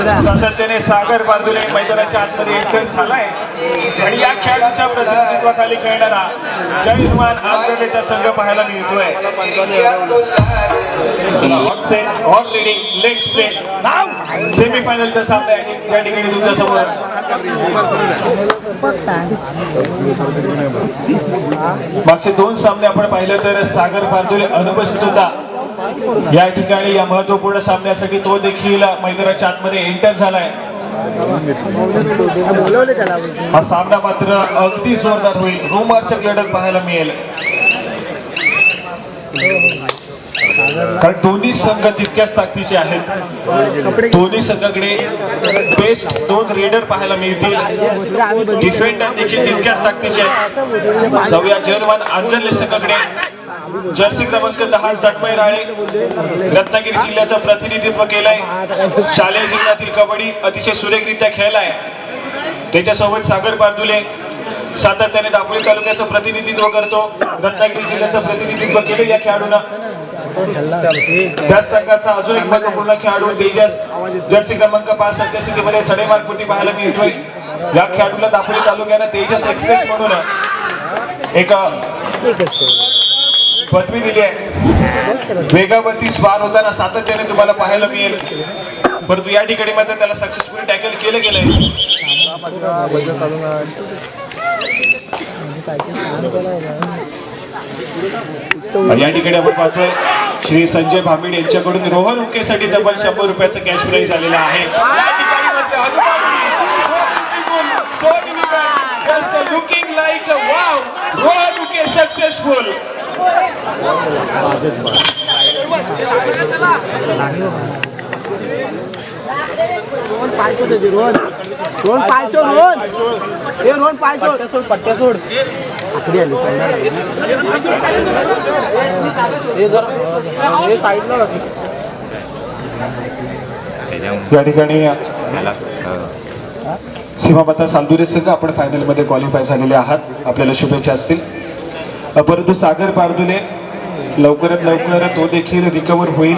सातत्याने सागर बाजूने मैदानाच्या आतमध्ये एंटर झालाय आणि या खेळाडूच्या प्रतिनिधित्वाखाली खेळणारा जयमान आंजलेचा संघ पाहायला मिळतोय. हॉट हॉट लेग स्प्रे सेमी सामना या ठिकाणी तुमच्यासमोर मागचे दोन सामने आपण पाहिलं तर सागर बांधुले अनुपस्थित होता. या ठिकाणी या महत्त्वपूर्ण सामन्यासाठी तो देखील मैदानाच्या आतमध्ये एंटर झालाय. हा सामना मात्र अगदी जोरदार होईल. रोमार्चक लढत पाहायला मिळेल. कारण दोन्ही संघ तितक्याच ताकदीचे आहेत. दोन्ही संघाकडे बेस्ट दोन रेडर पाहायला मिळतील. डिफेंडर देखील तितक्याच ताकदीचे आहेत. जाऊया. जर्मन अंजले संघाकडे. जर्सी क्रमांक दहा तटमय राळे रत्नागिरी जिल्ह्याचं प्रतिनिधित्व केलंय. शालेय जीवनातील कबड्डी अतिशय सुरेखरित्या खेळलाय. त्याच्यासोबत सागर बारदुले सातत्याने दापोली तालुक्याचं प्रतिनिधित्व करतो. रत्नागिरी जिल्ह्याचं प्रतिनिधित्व केलं या खेळाडूनं. त्याच संघाचा अजून एक महत्त्वपूर्ण खेळाडू तेजस. जर्सी क्रमांक पाच सद्यस्थितीमध्ये चढेमारकृती पाहायला मिळतोय. या खेळाडूला दापोली तालुक्यानं तेजस एक्सप्रेस म्हणून एक पदवी दिली आहे. वेगावरती स्वार होताना सातत्याने तुम्हाला पाहायला मिळेल. परंतु या ठिकाणी मात्र त्याला सक्सेसफुली टॅकल केलं गेलंय. या ठिकाणी आपण पाहतोय श्री संजय भांबीड यांच्याकडून रोहन उकेसाठी तब्बल शंभर रुपयाचं कॅश प्राईज आलेला आहे. Looking like wow Hanumanji, so Rohan पायचो Rohan. हे रोहन पायचो सोड पट्ट्या सोड आकडी आली या ठिकाणी सीमामाता सांदुरे संघ आपण फायनलमध्ये क्वालिफाय झालेले आहात. आपल्याला शुभेच्छा असतील. परंतु सागर पारदुले लवकरात लवकर तो देखील रिकवर होईल.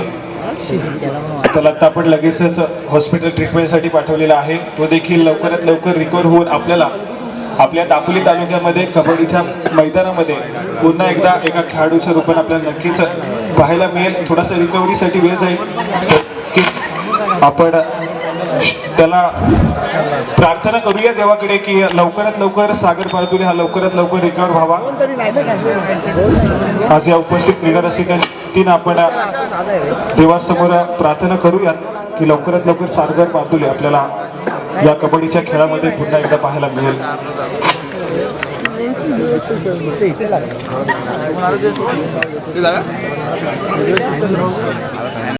त्याला आता आपण लगेचच हॉस्पिटल ट्रीटमेंटसाठी पाठवलेला आहे. तो देखील लवकरात लवकर रिकवर होऊन आपल्याला आपल्या दापोली तालुक्यामध्ये कबड्डीच्या मैदानामध्ये पुन्हा एकदा एका खेळाडूच्या रूपाने आपल्याला नक्कीच पाहायला मिळेल. थोडासा रिकव्हरीसाठी वेळ जाईल. की आपण त्याला प्रार्थना करूया देवाकडे की लवकरात लवकर सागर पारदुले हा लवकरात लवकर रिकवर व्हावा. आज या उपस्थित क्रीडा रसिकांतीन आपण देवासमोर प्रार्थना करूयात की लवकरात लवकर सागर पारदुले आपल्याला या कबड्डीच्या खेळामध्ये पुन्हा एकदा पाहायला मिळेल.